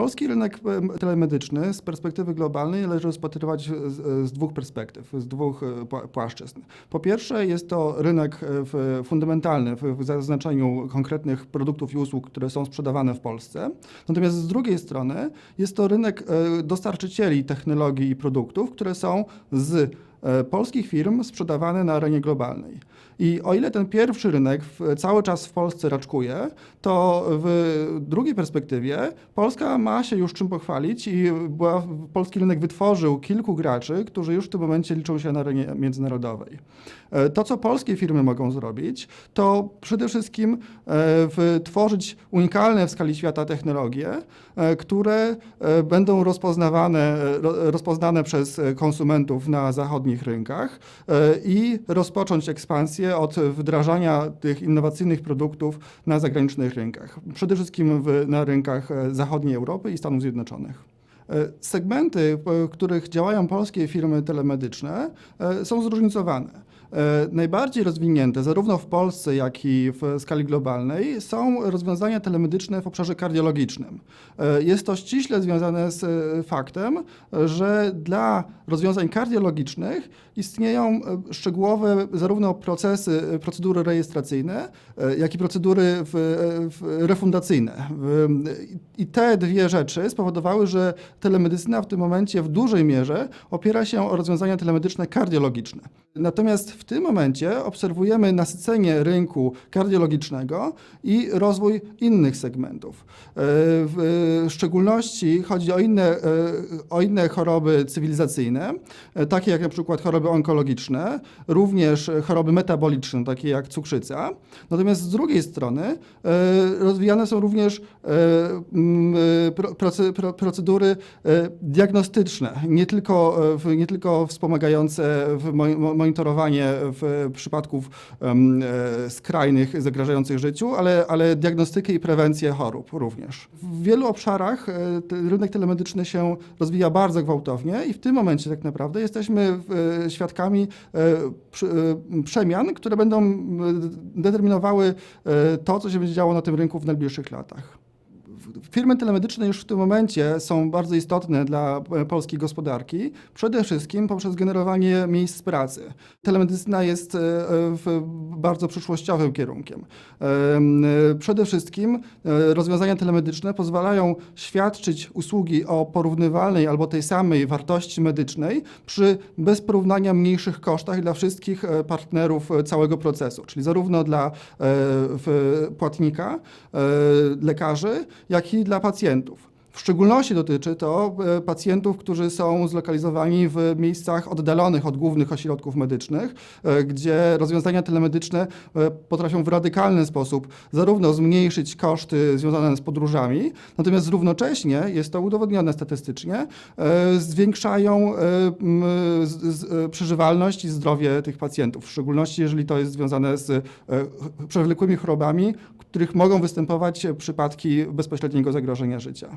Polski rynek em, telemedyczny z perspektywy globalnej należy rozpatrywać z, dwóch perspektyw, z dwóch e, pła- płaszczyzn. Po pierwsze jest to rynek e, fundamentalny w, w zaznaczeniu konkretnych produktów i usług, które są sprzedawane w Polsce. Natomiast z drugiej strony jest to rynek e, dostarczycieli technologii i produktów, które są z polskich firm sprzedawane na arenie globalnej. I o ile ten pierwszy rynek cały czas w Polsce raczkuje, to w drugiej perspektywie Polska ma się już czym pochwalić i była, polski rynek wytworzył kilku graczy, którzy już w tym momencie liczą się na arenie międzynarodowej. E, To, co polskie firmy mogą zrobić, to przede wszystkim e, tworzyć unikalne w skali świata technologie, e, które e, będą rozpoznawane, e, ro- rozpoznane przez e, konsumentów na zachodnich rynkach e, i rozpocząć ekspansję od wdrażania tych innowacyjnych produktów na zagranicznych rynkach. Przede wszystkim w, na rynkach e, zachodniej Europy i Stanów Zjednoczonych. E, Segmenty, w których działają polskie firmy telemedyczne, są zróżnicowane. E, Najbardziej rozwinięte, zarówno w Polsce, jak i w skali globalnej, są rozwiązania telemedyczne w obszarze kardiologicznym. E, Jest to ściśle związane z e, faktem, że dla rozwiązań kardiologicznych istnieją szczegółowe zarówno procesy, procedury rejestracyjne, jak i procedury w, w refundacyjne. I te dwie rzeczy spowodowały, że telemedycyna w tym momencie w dużej mierze opiera się o rozwiązania telemedyczne kardiologiczne. Natomiast w tym momencie obserwujemy nasycenie rynku kardiologicznego i rozwój innych segmentów. E, W szczególności chodzi o inne, e, o inne choroby cywilizacyjne, e, takie jak na przykład choroby onkologiczne, również choroby metaboliczne, takie jak cukrzyca. Natomiast z drugiej strony e, rozwijane są również e, e, procedury e, diagnostyczne, nie tylko, e, nie tylko wspomagające monitorowanie w przypadków e, skrajnych, zagrażających życiu, ale, ale diagnostykę i prewencję chorób również. W wielu obszarach e, rynek telemedyczny się rozwija bardzo gwałtownie i w tym momencie tak naprawdę jesteśmy e, świadkami przemian, które będą determinowały to, co się będzie działo na tym rynku w najbliższych latach. Firmy telemedyczne już w tym momencie są bardzo istotne dla polskiej gospodarki, przede wszystkim poprzez generowanie miejsc pracy. Telemedycyna jest e, bardzo przyszłościowym kierunkiem. Em, e, Przede wszystkim e, rozwiązania telemedyczne pozwalają świadczyć usługi o porównywalnej albo tej samej wartości medycznej przy bez porównania mniejszych kosztach dla wszystkich partnerów całego procesu, czyli zarówno dla płatnika, lekarzy, jak i dla pacjentów. W szczególności dotyczy to e, pacjentów, którzy są zlokalizowani w miejscach oddalonych od głównych ośrodków medycznych, e, gdzie rozwiązania telemedyczne e, potrafią w radykalny sposób zarówno zmniejszyć koszty związane z podróżami, natomiast równocześnie, jest to udowodnione statystycznie, zwiększają przeżywalność i zdrowie tych pacjentów, w szczególności jeżeli to jest związane z przewlekłymi chorobami, których mogą występować przypadki bezpośredniego zagrożenia życia.